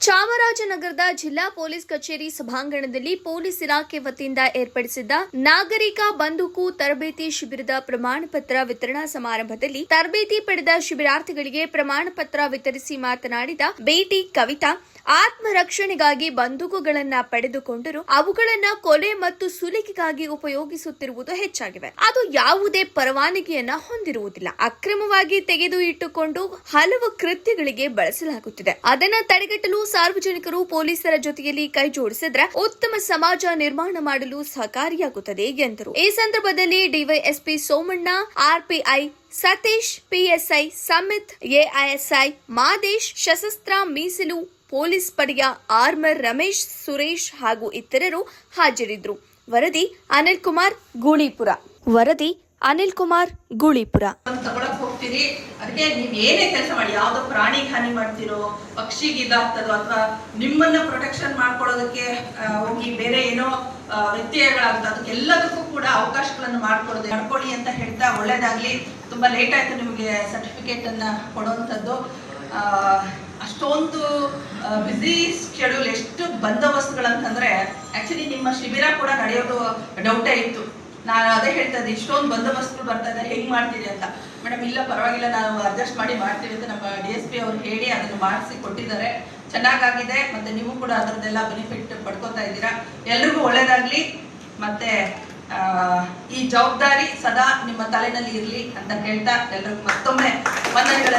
ಚಾಮರಾಜನಗರದ ಜಿಲ್ಲಾ ಪೊಲೀಸ್ ಕಚೇರಿ ಸಭಾಂಗಣದಲ್ಲಿ ಪೊಲೀಸ್ ಇಲಾಖೆ ವತಿಯಿಂದ ಏರ್ಪಡಿಸಿದ್ದ ನಾಗರಿಕ ಬಂದೂಕು ತರಬೇತಿ ಶಿಬಿರದ ಪ್ರಮಾಣ ಪತ್ರ ವಿತರಣಾ ಸಮಾರಂಭದಲ್ಲಿ ತರಬೇತಿ ಪಡೆದ ಶಿಬಿರಾರ್ಥಿಗಳಿಗೆ ಪ್ರಮಾಣ ಪತ್ರ ವಿತರಿಸಿ ಮಾತನಾಡಿದ ಬೇಟಿ ಕವಿತಾ, ಆತ್ಮರಕ್ಷಣೆಗಾಗಿ ಬಂದೂಕುಗಳನ್ನ ಪಡೆದುಕೊಂಡರೂ, ಅವುಗಳನ್ನ ಕೊಲೆ ಮತ್ತು ಸುಲಿಗೆಗಾಗಿ ಉಪಯೋಗಿಸುತ್ತಿರುವುದು ಹೆಚ್ಚಾಗಿವೆ. ಅದು ಯಾವುದೇ ಪರವಾನಗಿಯನ್ನ ಹೊಂದಿರುವುದಿಲ್ಲ. ಅಕ್ರಮವಾಗಿ ತೆಗೆದು ಇಟ್ಟುಕೊಂಡು ಹಲವು ಕೃತ್ಯಗಳಿಗೆ ಬಳಸಲಾಗುತ್ತಿದೆ. ಅದನ್ನ ತಡೆಗಟ್ಟಲು ಸಾರ್ವಜನಿಕರು ಪೊಲೀಸರ ಜೊತೆಯಲ್ಲಿ ಕೈ ಜೋಡಿಸಿದ್ರೆ ಉತ್ತಮ ಸಮಾಜ ನಿರ್ಮಾಣ ಮಾಡಲು ಸಹಕಾರಿಯಾಗುತ್ತದೆ ಎಂದರು. ಈ ಸಂದರ್ಭದಲ್ಲಿ DySP Somanna, RPI Satish, PSI Samit, AISI Madesh, ಸಶಸ್ತ್ರ ಮೀಸಲು ಪೊಲೀಸ್ ಪಡೆಯ ಆರ್ಮರ್ ರಮೇಶ್, ಸುರೇಶ್ ಹಾಗೂ ಇತರರು ಹಾಜರಿದ್ದರು. ವರದಿ ಅನಿಲ್ ಕುಮಾರ್ ಗೂಳಿಪುರ. ವರದಿ ಅನಿಲ್ ಕುಮಾರ್ ಗೂಳಿಪುರ. ತಗೊಳಕ್ ಹೋಗ್ತೀರಿ. ಅದಕ್ಕೆ ನೀವ್ ಏನೇ ಕೆಲಸ ಮಾಡಿ ಯಾವ್ದೋ ಪ್ರಾಣಿ ಹಾನಿ ಮಾಡ್ತಿರೋ ಪಕ್ಷಿಗೆ ಇದಾಗ್ತದೋ ಅಥವಾ ನಿಮ್ಮನ್ನ ಪ್ರೊಟೆಕ್ಷನ್ ಮಾಡ್ಕೊಳ್ಳೋದಕ್ಕೆ ಹೋಗಿ ಬೇರೆ ಏನೋ ಆ, ವ್ಯತ್ಯಯಗಳಾಗ್ತದೆ ಅದಕ್ಕೆಲ್ಲದಕ್ಕೂ ಕೂಡ ಅವಕಾಶಗಳನ್ನು ಮಾಡ್ಕೊಡೋದು. ಮಾಡ್ಕೊಳ್ಳಿ ಅಂತ ಹೇಳ್ತಾ ಒಳ್ಳೇದಾಗ್ಲಿ. ತುಂಬಾ ಲೇಟ್ ಆಯ್ತು ನಿಮಗೆ ಸರ್ಟಿಫಿಕೇಟ್ ಅನ್ನ ಕೊಡುವಂಥದ್ದು ಅಷ್ಟೊಂದು ಬ್ಯುಸಿ ಶೆಡ್ಯೂಲ್ ಎಷ್ಟು ಬಂದೋಬಸ್ತ್ಗಳಂತಂದ್ರೆ ಆಕ್ಚುಲಿ ನಿಮ್ಮ ಶಿಬಿರ ಕೂಡ ನಡೆಯೋದು ಡೌಟೇ ಇತ್ತು. ನಾನು ಅದೇ ಹೇಳ್ತಾ ಇದ್ದೆ, ಇಷ್ಟೊಂದು ಬಂದೋಬಸ್ತ್ಗಳು ಬರ್ತಾ ಇದ್ದಾರೆ ಹೆಂಗ್ ಮಾಡ್ತೀರಿ ಅಂತ. ಮೇಡಮ್ ಇಲ್ಲ, ಪರವಾಗಿಲ್ಲ, ನಾವು ಅಡ್ಜಸ್ಟ್ ಮಾಡಿ ಮಾಡ್ತೀವಿ ಅಂತ ನಮ್ಮ ಡಿ ಎಸ್ ಪಿ ಅವ್ರು ಹೇಳಿ ಅದನ್ನು ಮಾಡಿಸಿ ಕೊಟ್ಟಿದ್ದಾರೆ. ಚೆನ್ನಾಗಾಗಿದೆ, ಮತ್ತೆ ನೀವು ಕೂಡ ಅದರದ್ದೆಲ್ಲ ಬೆನಿಫಿಟ್ ಪಡ್ಕೊತಾ ಇದ್ದೀರಾ. ಎಲ್ರಿಗೂ ಒಳ್ಳೇದಾಗ್ಲಿ, ಮತ್ತೆ ಈ ಜವಾಬ್ದಾರಿ ಸದಾ ನಿಮ್ಮ ತಲೆನಲ್ಲಿ ಇರಲಿ ಅಂತ ಹೇಳ್ತಾ ಎಲ್ರಿಗೂ ಮತ್ತೊಮ್ಮೆ ವಂದನೆಗಳನ್ನು